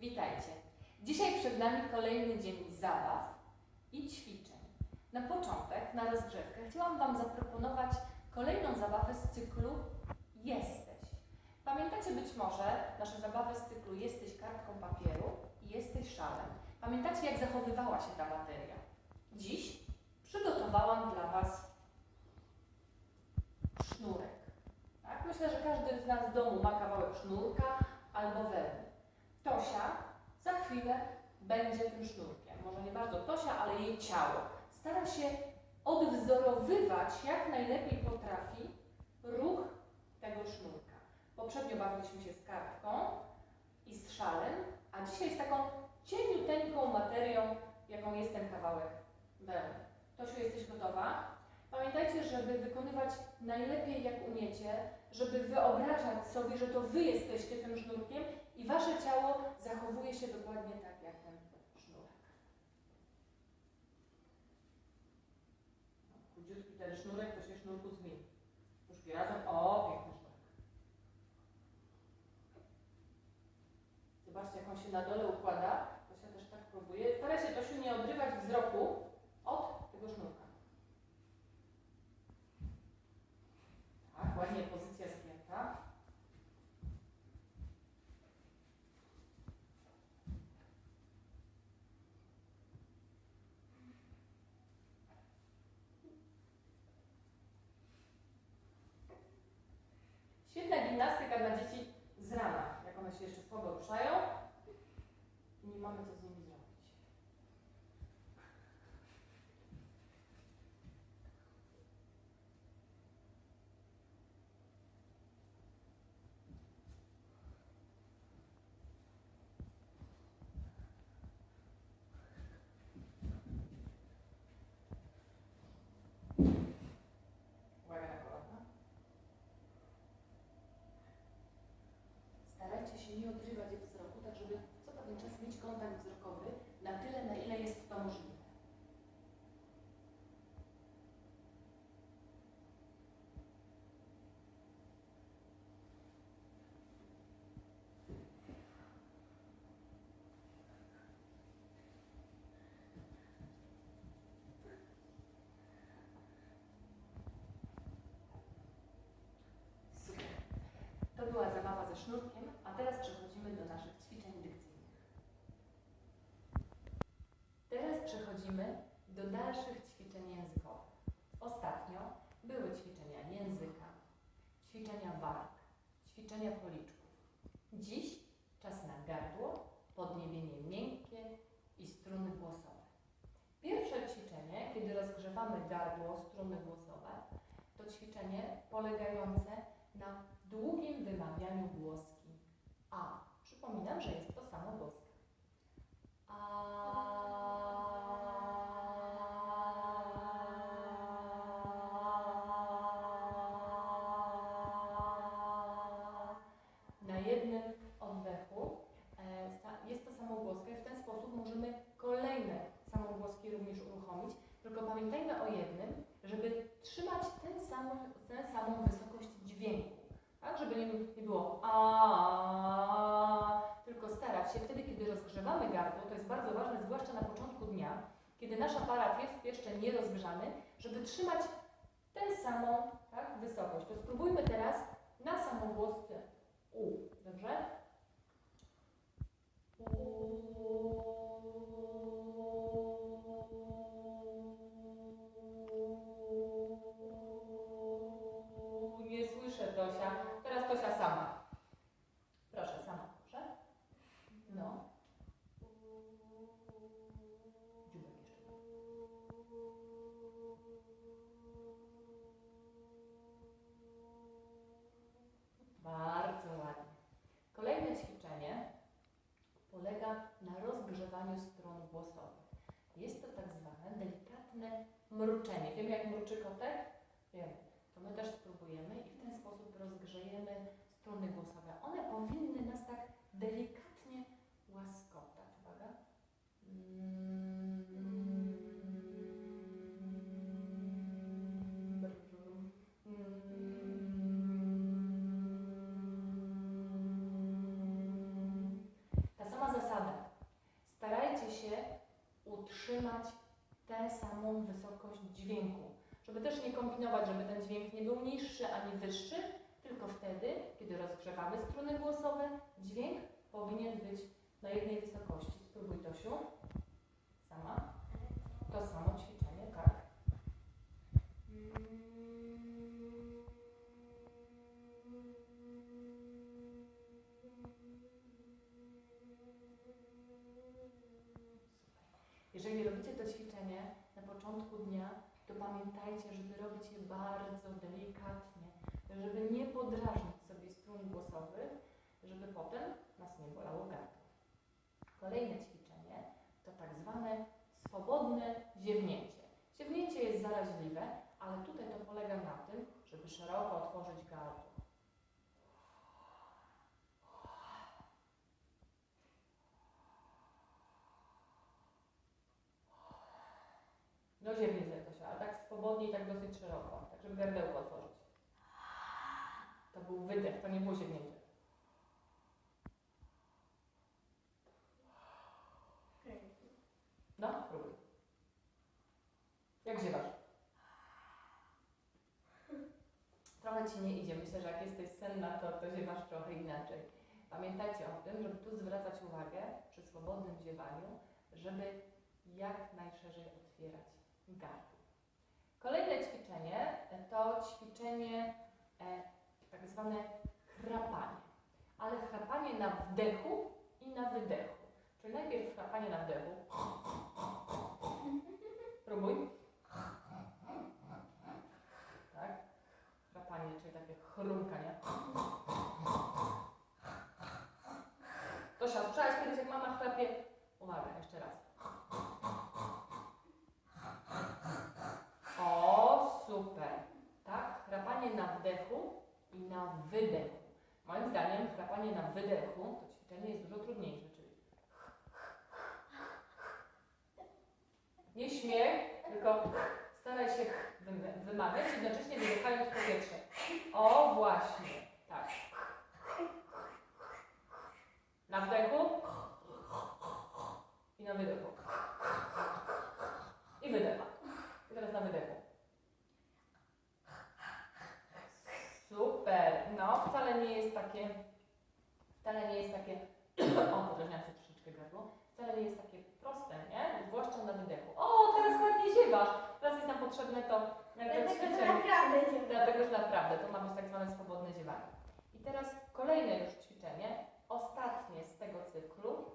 Witajcie. Dzisiaj przed nami kolejny dzień zabaw i ćwiczeń. Na początek, na rozgrzewkę, chciałam Wam zaproponować kolejną zabawę z cyklu Jesteś. Pamiętacie być może nasze zabawy z cyklu Jesteś kartką papieru i Jesteś szalem. Pamiętacie, jak zachowywała się ta materia? Dziś przygotowałam dla Was sznurek. Tak? Myślę, że każdy z nas w domu ma kawałek sznurka albo wełny. Tosia za chwilę będzie tym sznurkiem. Może nie bardzo Tosia, ale jej ciało. Stara się odwzorowywać jak najlepiej potrafi ruch tego sznurka. Poprzednio bawiliśmy się z kartką i z szalem, a dzisiaj z taką cieniuteńką materią, jaką jest ten kawałek wełny. Tosiu, jesteś gotowa? Pamiętajcie, żeby wykonywać najlepiej jak umiecie, żeby wyobrażać sobie, że to wy jesteście tym sznurkiem i wasze ciało zachowuje się dokładnie tak jak ten sznurek. No, Chudziutki ten sznurek to się sznurku zmieni. Nóżki razem, o, piękny sznurek. Zobaczcie, jak on się na dole układa. Tosia też tak próbuje. Stara się Tosiu nie odrywać wzroku od tego sznurka. Tak, ładnie pozycja spięta. Świetna gimnastyka dla dzieci z rana, jak one się jeszcze słabo ruszają nie mamy co z nimi zrobić. Uwaga na kolana. Starajcie się nie odrywać wzroku, tak żeby co pewien czas mieć kontakt wzrokowy na tyle, na ile jest to możliwe. Była zabawa ze sznurkiem, a teraz przechodzimy do naszych ćwiczeń dykcyjnych. Teraz przechodzimy do dalszych ćwiczeń językowych. Ostatnio były ćwiczenia języka, ćwiczenia warg, ćwiczenia policzków. Dziś czas na gardło, podniebienie miękkie i struny głosowe. Pierwsze ćwiczenie, kiedy rozgrzewamy gardło, struny głosowe, to ćwiczenie polegające na długim wymawianiu głoski A. Przypominam, że jest to samo głoska. A. Na jednym oddechu e, sta- jest to samogłoska i w ten sposób możemy kolejne samogłoski również uruchomić. Tylko pamiętajmy o jednym, żeby trzymać ten samą, tę samą wysokość dźwięku. Tak, żeby nie, nie było a, tylko starać się wtedy, kiedy rozgrzewamy gardło, to jest bardzo ważne, zwłaszcza na początku dnia, kiedy nasz aparat jest jeszcze nierozgrzany, żeby trzymać tę samą tak, wysokość. To spróbujmy teraz na samogłosce U. Dobrze? U. Nie słyszę Tosia. Teraz Tosia sama. Bardzo ładnie. Kolejne ćwiczenie polega na rozgrzewaniu strun głosowych. Jest to tak zwane delikatne mruczenie. Wiemy jak mruczy kotek? Wiemy. To my też spróbujemy i w ten sposób rozgrzejemy struny głosowe. One powinny nas tak delikatnie trzymać tę samą wysokość dźwięku. Żeby też nie kombinować, żeby ten dźwięk nie był niższy ani wyższy, tylko wtedy, kiedy rozgrzewamy struny głosowe, dźwięk powinien być na jednej wysokości. Spróbuj Tosiu. Sama. To samo ćwiczenie, tak. Jeżeli robicie to ćwiczenie na początku dnia, to pamiętajcie, żeby robić je bardzo delikatnie, żeby nie podrażnić sobie strun głosowych, żeby potem nas nie bolało gardło. Kolejne ćwiczenie to tak zwane swobodne ziewnięcie. Ziewnięcie jest zaraźliwe, ale tutaj to polega na tym, żeby szeroko otworzyć gardło. Sobie to się, ale tak swobodnie i tak dosyć szeroko, tak żeby gardełko otworzyć. To był wydech, to nie było ziewnięcie. No, próbuj. Jak ziewasz? Trochę Ci nie idzie. Myślę, że jak jesteś senna, to, to ziewasz trochę inaczej. Pamiętajcie o tym, żeby tu zwracać uwagę przy swobodnym ziewaniu, żeby jak najszerzej otwierać Kolejne ćwiczenie to ćwiczenie e, tak zwane chrapanie. Ale chrapanie na wdechu i na wydechu. Czyli najpierw chrapanie na wdechu. Próbuj. Tak. Chrapanie, czyli takie chrumkanie. Tosia, słyszałaś kiedyś jak mama chrapie? Uwaga, jeszcze raz. O, super. Tak, chrapanie na wdechu i na wydechu. Moim zdaniem chrapanie na wydechu to ćwiczenie jest dużo trudniejsze, czyli nie śmiech, tylko staraj się wym- wymawiać, jednocześnie wydychając powietrze. O, właśnie, tak. Na wdechu i na wydechu. I wydech. I teraz na wydechu. No, wcale nie jest takie, wcale nie jest takie, o, podrażniam sobie troszeczkę gardło, wcale nie jest takie proste, nie? Zwłaszcza na wydechu. O, teraz ładnie ziewasz. Teraz jest nam potrzebne to, to ćwiczenie. naprawdę się Dlatego, że naprawdę to ma być tak zwane swobodne ziewanie. I teraz kolejne już ćwiczenie, ostatnie z tego cyklu,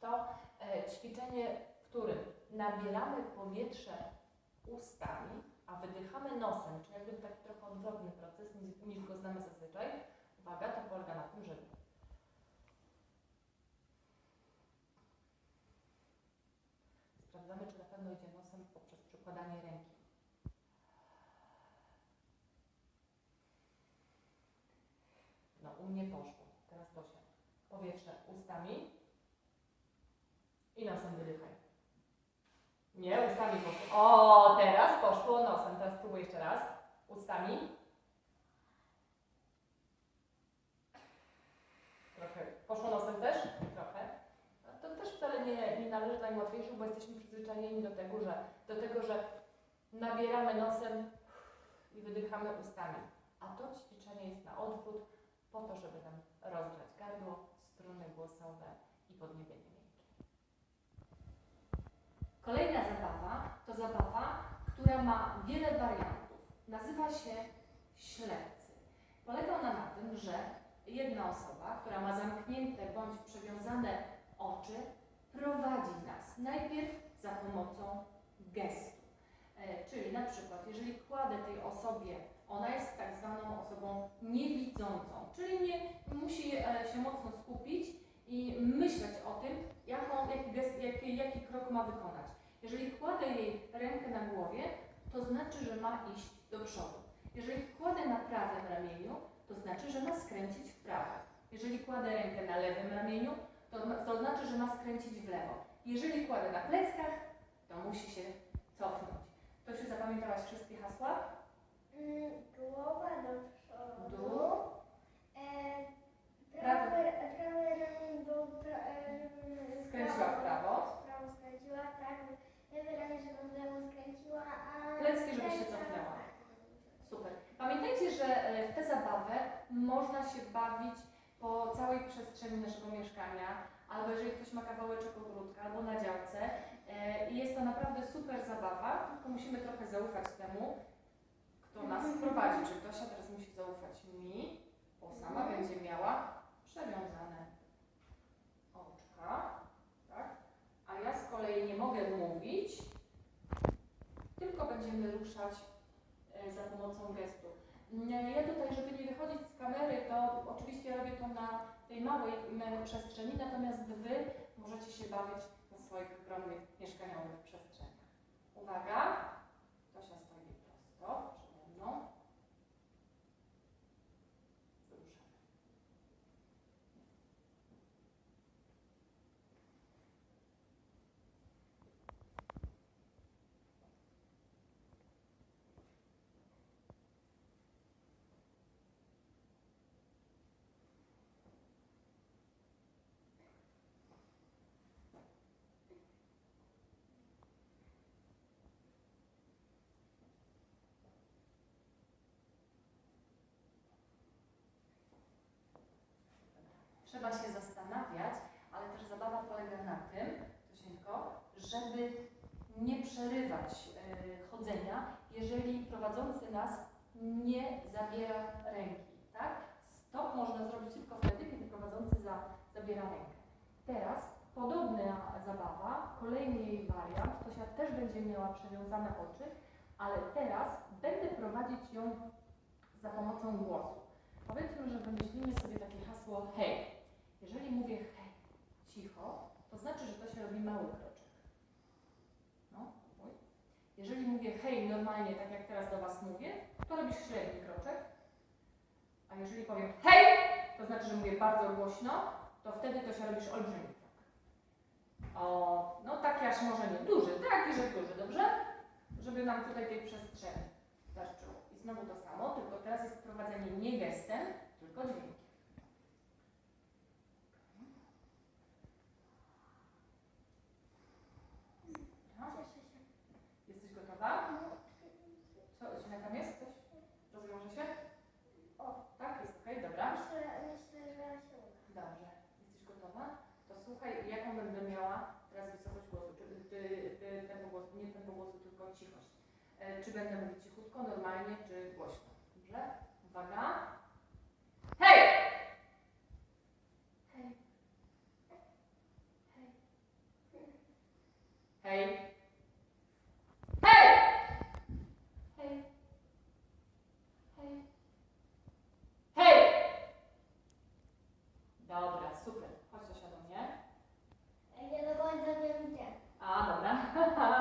to e, ćwiczenie, w którym nabieramy powietrze ustami, a wydychamy nosem, czyli jakby taki trochę odwrotny proces niż, niż go znamy zazwyczaj. Uwaga, to polega na tym, że sprawdzamy, czy na pewno idzie nosem poprzez przykładanie ręki. No, u mnie poszło. Teraz Dosia. Powietrze ustami i nosem wydychaj. Nie, ustami poszło. O, teraz poszło nosem. Teraz spróbuj jeszcze raz. Ustami. Trochę. Poszło nosem też? Trochę. No, To też wcale nie, nie należy do najłatwiejszych, bo jesteśmy przyzwyczajeni do tego, że, do tego, że nabieramy nosem i wydychamy ustami. A to ćwiczenie jest na odwrót, po to, żeby nam rozgrzać gardło, struny głosowe i podniebienie. Kolejna zabawa to zabawa, która ma wiele wariantów. Nazywa się ślepcy. Polega ona na tym, że jedna osoba, która ma zamknięte bądź przewiązane oczy, prowadzi nas najpierw za pomocą gestu. E, czyli na przykład, jeżeli kładę tej osobie, ona jest tak zwaną osobą niewidzącą, czyli nie musi e, się mocno skupić i myśleć o tym, jaką, jaki, jaki, jaki krok ma wykonać. Jeżeli kładę jej rękę na głowie, to znaczy, że ma iść do przodu. Jeżeli kładę na prawym ramieniu, to znaczy, że ma skręcić w prawo. Jeżeli kładę rękę na lewym ramieniu, to, to znaczy, że ma skręcić w lewo. Jeżeli kładę na pleckach, to musi się cofnąć. To się zapamiętałaś wszystkie hasła? Mm, Głowa do przodu. Dół. E, prawe, prawe ramię do pra, e, Skręciła w prawo. W prawo skręciła, tak. Że e, w tę zabawę można się bawić po całej przestrzeni naszego mieszkania, albo jeżeli ktoś ma kawałeczek ogródka, albo na działce. E, I jest to naprawdę super zabawa, tylko musimy trochę zaufać temu, kto nas prowadzi. Czy Tosia teraz musi zaufać mi, bo sama będzie miała przewiązane oczka, tak? A ja z kolei nie mogę mówić, tylko będziemy ruszać e, za pomocą gestu. Ja tutaj, żeby nie wychodzić z kamery, to oczywiście robię to na tej małej m, przestrzeni, natomiast Wy możecie się bawić na swoich ogromnych mieszkaniowych przestrzeniach. Uwaga! Trzeba się zastanawiać, ale też zabawa polega na tym, Tosieńko, żeby nie przerywać e, chodzenia, jeżeli prowadzący nas nie zabiera ręki, tak? Stop można zrobić tylko wtedy, kiedy prowadzący za, zabiera rękę. Teraz podobna zabawa, kolejny jej wariant, Tosia też będzie miała przewiązane oczy, ale teraz będę prowadzić ją za pomocą głosu. Powiedzmy, że wymyślimy sobie takie hasło hej. Cicho, to znaczy, że to się robi mały kroczek. No. Jeżeli mówię hej normalnie, tak jak teraz do Was mówię, to robisz średni kroczek. A jeżeli powiem hej, to znaczy, że mówię bardzo głośno, to wtedy to się robisz olbrzymi krok. O, no taki aż może nie duży, taki, że duży, dobrze? Żeby nam tutaj tej przestrzeni starczyło. I znowu to samo, tylko teraz jest prowadzenie nie gestem, tylko dźwiękiem. No, Cieszę się. Jesteś gotowa? Co, Źle tam jest? Coś? Rozwiąże się? O. Tak, jest okej, dobra. Myślę, myślę, że się uda. Dobrze. Jesteś gotowa? To słuchaj, jaką będę miała teraz wysokość głosu? Czy ty, ty, tempo głosu, nie tempo głosu, tylko cichość. E, czy będę mówić cichutko, normalnie, czy głośno? Dobrze? Uwaga. Hej. Hej. Hej. Hej! Hej. Hej. Hej! Dobra, super. Chodź Zosia do mnie. Ja do końca wiem gdzie. A, dobra.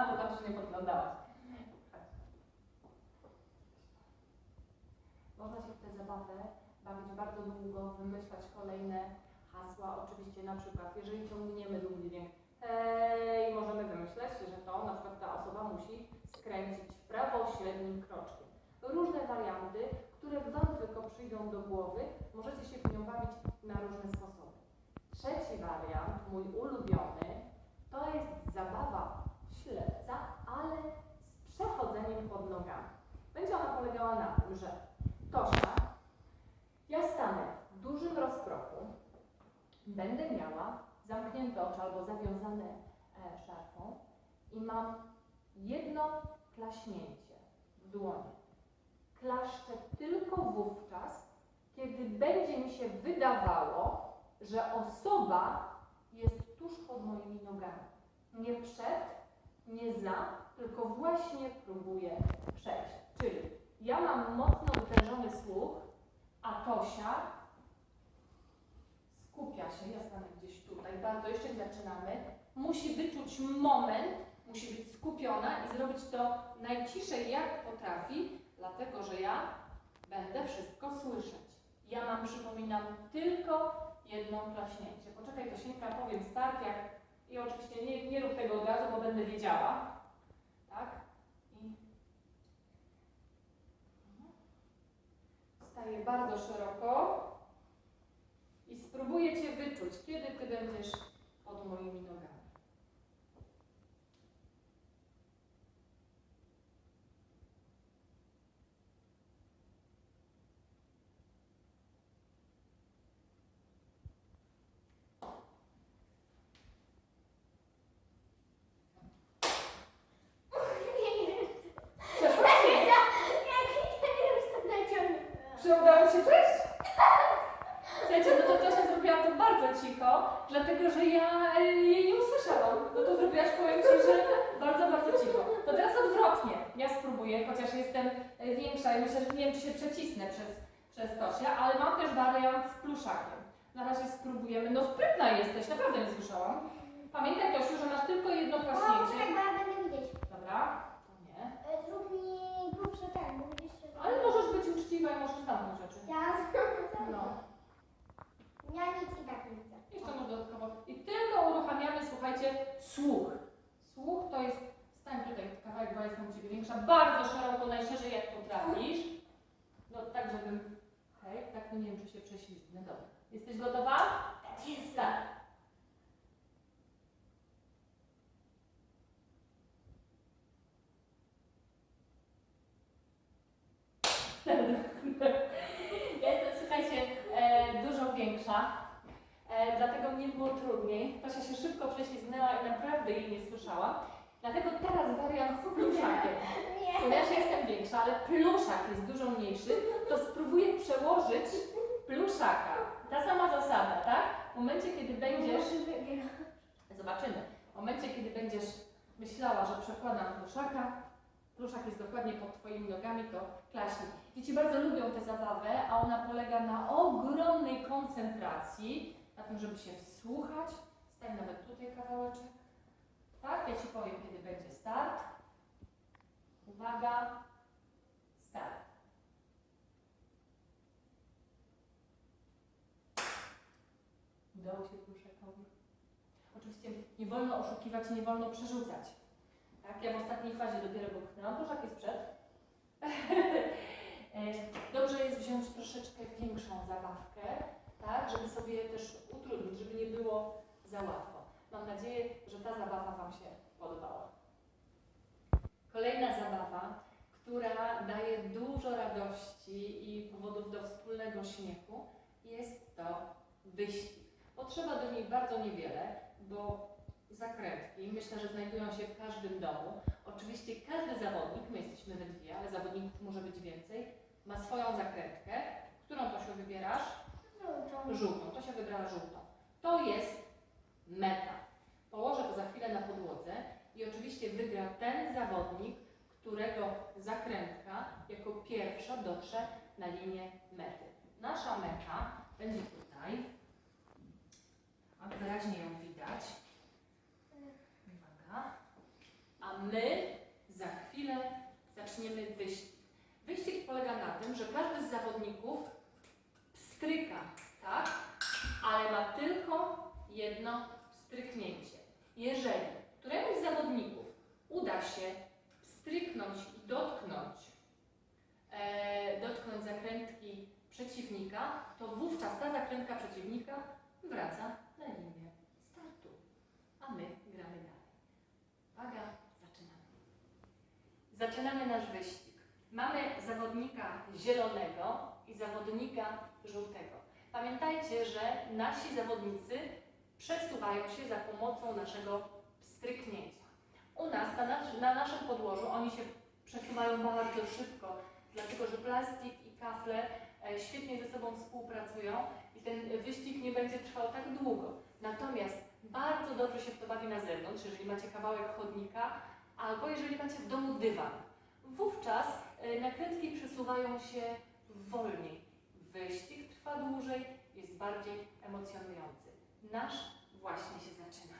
to znaczy, że nie podglądałaś. Można się w tę zabawę bawić bardzo długo, wymyślać kolejne hasła. Oczywiście na przykład, jeżeli ciągniemy długi dźwięk hej, możemy wymyśleć, że to na przykład ta osoba musi skręcić w prawo średnim kroczkiem. Różne warianty, które Wam tylko przyjdą do głowy, możecie się w nią bawić na różne sposoby. Trzeci wariant, mój ulubiony, to jest zabawa ślepca, ale z przechodzeniem pod nogami. Będzie ona polegała na tym, że Tosia, ja stanę w dużym rozkroku, będę miała zamknięte oczy albo zawiązane e, szarfą i mam jedno klaśnięcie w dłoni. Klaszczę tylko wówczas, kiedy będzie mi się wydawało, że osoba jest tuż pod moimi nogami. Nie przed, nie za, tylko właśnie próbuję przejść. Czyli ja mam mocno wytężony słuch, a Tosia skupia się, ja stanę gdzieś tutaj, bardzo jeszcze nie zaczynamy, musi wyczuć moment, musi być skupiona i zrobić to najciszej jak potrafi, dlatego że ja będę wszystko słyszeć. Ja mam, przypominam, tylko jedno klaśnięcie. Poczekaj, Tosieńka, powiem start, jak... I oczywiście nie, nie rób tego od razu, bo będę wiedziała. Tak? I... Bardzo szeroko i spróbuję Cię wyczuć, kiedy Ty będziesz pod moimi nogami. Czy udało się cześć? Słuchajcie, no to Tosia zrobiła to bardzo cicho, dlatego że ja e, jej nie usłyszałam. No to zrobiłaś, powiem Ci, że bardzo, bardzo cicho. To teraz odwrotnie. Ja spróbuję, chociaż jestem e, większa i myślę, że nie wiem, czy się przecisnę przez, przez Tosię, ale mam też wariant z pluszakiem. Na razie spróbujemy. No sprytna jesteś, naprawdę nie słyszałam. Pamiętaj Tosiu, że masz tylko jedno klaśnięcie. czekaj, bo ja będę widzieć. Dobra, to nie. E, Zrób mi grubszy ten, bo widzisz, że... Ale możesz być uczciwa i możesz zamknąć oczy. Ja No. Ja nic i tak nie widzę. Jeszcze może dodatkowo. I tylko uruchamiamy, słuchajcie, słuch. Słuch to jest, stań tutaj, kawałek, bo jestem u Ciebie większa, bardzo szeroko, najszerzej jak potrafisz. No tak, żebym, hej, tak to nie wiem, czy się prześlizgnę. Dobra. Jesteś gotowa? Tak. Jest tak. Jestem, słuchajcie, e, dużo większa, e, dlatego mnie było trudniej. Tosia się szybko prześlizgnęła i naprawdę jej nie słyszałam. Dlatego teraz wariant z pluszakiem. Nie. Ponieważ jestem większa, ale pluszak jest dużo mniejszy, to spróbuję przełożyć pluszaka. Ta sama zasada, tak? W momencie, kiedy będziesz... Zobaczymy. W momencie, kiedy będziesz myślała, że przekładam pluszaka, pluszak jest dokładnie pod Twoimi nogami, to klaśnij. Dzieci bardzo lubią tę zabawę, a ona polega na ogromnej koncentracji, na tym, żeby się wsłuchać. Stań nawet tutaj kawałeczek. Tak, ja Ci powiem, kiedy będzie start. Uwaga, start. Udało się Pluszakowi. Oczywiście nie wolno oszukiwać, nie wolno przerzucać. Tak, ja w ostatniej fazie dopiero go pchnęłam. Pluszak jest przed. E, Dobrze jest wziąć troszeczkę większą zabawkę, tak, żeby sobie też utrudnić, żeby nie było za łatwo. Mam nadzieję, że ta zabawa Wam się podobała. Kolejna zabawa, która daje dużo radości i powodów do wspólnego śmiechu, jest to wyścig. Potrzeba do niej bardzo niewiele, bo zakrętki myślę, że znajdują się w każdym domu. Oczywiście każdy zawodnik, my jesteśmy we dwie, ale zawodników może być więcej, ma swoją zakrętkę. Którą to się wybierasz? Żółtą. Żółtą. To się wybrała żółtą. To jest meta. Położę to za chwilę na podłodze i oczywiście wygra ten zawodnik, którego zakrętka jako pierwsza dotrze na linię mety. Nasza meta będzie tutaj. A wyraźnie ją widać. Uwaga. A my za chwilę zaczniemy wyścig. Wyścig polega na tym, że każdy z zawodników pstryka, tak? Ale ma tylko jedno pstryknięcie. Jeżeli któremuś z zawodników uda się pstryknąć i dotknąć, e, dotknąć zakrętki przeciwnika, to wówczas ta zakrętka przeciwnika wraca na linię startu. A my gramy dalej. Uwaga, zaczynamy. Zaczynamy nasz wyścig. Mamy zawodnika zielonego i zawodnika żółtego. Pamiętajcie, że nasi zawodnicy przesuwają się za pomocą naszego pstryknięcia. U nas, na, nasz, na naszym podłożu, oni się przesuwają bardzo szybko, dlatego że plastik i kafle e, świetnie ze sobą współpracują i ten wyścig nie będzie trwał tak długo. Natomiast bardzo dobrze się w to bawi na zewnątrz, jeżeli macie kawałek chodnika albo jeżeli macie w domu dywan. Wówczas e, nakrętki przesuwają się wolniej. Wyścig trwa dłużej, jest bardziej emocjonujący. Nasz właśnie się zaczyna.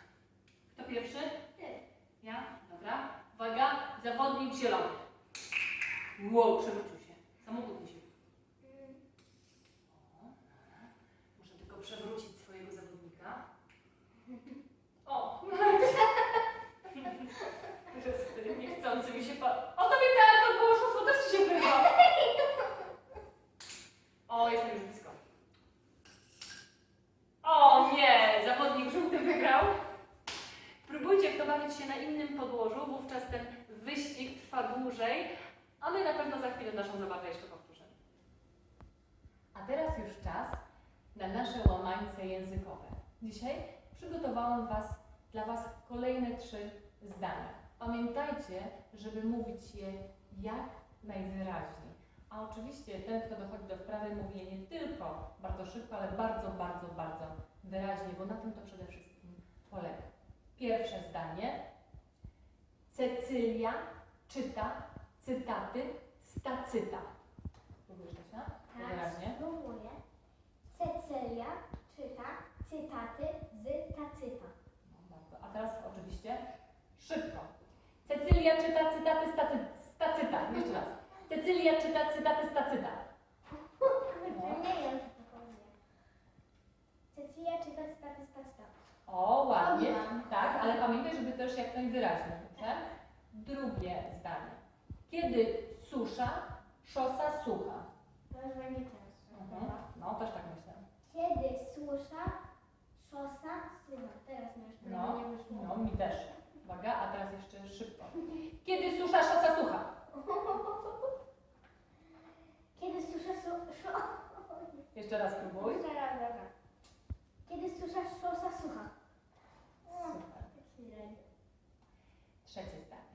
Kto pierwszy? Ty. Ja? Dobra. Uwaga, zawodnik zielony. Wow, przewrócił się. Samochód mi się. O, dobra. Muszę tylko przewrócić swojego zawodnika. O! Jest niechcący mi się pa... O, tobie tak, to było szóstwo, też ci się wyda. O, jestem już blisko. O nie, zawodnik żółty wygrał. Próbujcie w to bawić się na innym podłożu, wówczas ten wyścig trwa dłużej, a my na pewno za chwilę naszą zabawę jeszcze powtórzymy. A teraz już czas na nasze łamańce językowe. Dzisiaj przygotowałam was, dla Was kolejne trzy zdania. Pamiętajcie, żeby mówić je jak najwyraźniej. A oczywiście ten, kto dochodzi do wprawy, mówi je nie tylko bardzo szybko, ale bardzo, bardzo, bardzo wyraźnie, bo na tym to przede wszystkim polega. Pierwsze zdanie. Cecylia czyta cytaty z tacyta. Próbujesz Kasia? Tak, Wyraźnie. spróbuję. Cecylia czyta cytaty z tacyta. No, bardzo. A teraz oczywiście szybko. Cecylia czyta cytaty z, tacy, z tacyta. Jeszcze raz. Cecylia czyta cytaty z tacyta. Kurczę, nie wiem, co to chodzi. Cecylia czyta cytaty z tacyta. O, ładnie. Tak, ale pamiętaj, żeby też jak najwyraźniej. Dobrze? Drugie zdanie. Kiedy susza, szosa sucha. To już będzie często. Mhm. No, też tak myślę. Kiedy susza, szosa, sucha. Teraz mi już No, prawie mi też. Uwaga, a teraz jeszcze szybko. Kiedy susza, szosa sucha. Kiedy susza, su, szo... Jeszcze raz próbuj. Jeszcze raz, dobra. Kiedy susza, szosa, sucha. Super. Trzecie zdanie.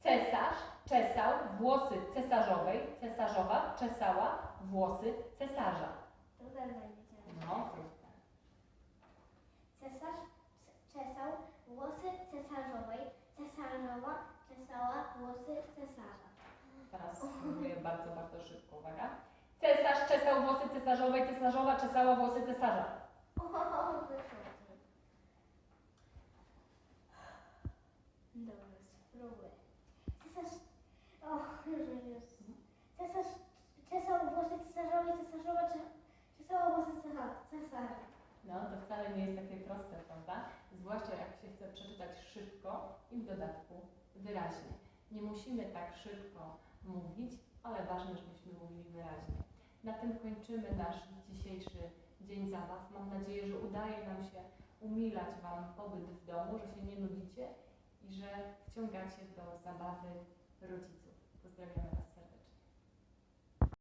Cesarz czesał włosy cesarzowej, cesarzowa czesała włosy cesarza. To też będzie ciężko. No, trudne. Cesarz c- czesał włosy cesarzowej, cesarzowa czesała włosy cesarza. Teraz spróbuję bardzo, bardzo szybko. Uwaga. Cesarz czesał włosy cesarzowej, cesarzowa czesała włosy cesarza. O, wychodzi. Dobra, spróbuję. Cesarz... Och, już. Cesarz czesał włosy cesarzowej, cesarzowa cze- czesała włosy cesarza. No, to wcale nie jest takie proste, prawda? Zwłaszcza jak się chce przeczytać szybko i w dodatku wyraźnie. Nie musimy tak szybko mówić, ale ważne, żebyśmy mówili wyraźnie. Na tym kończymy nasz dzisiejszy dzień zabaw. Mam nadzieję, że udaje nam się umilać Wam pobyt w domu, że się nie nudzicie i że wciągacie do zabawy rodziców. Pozdrawiamy Was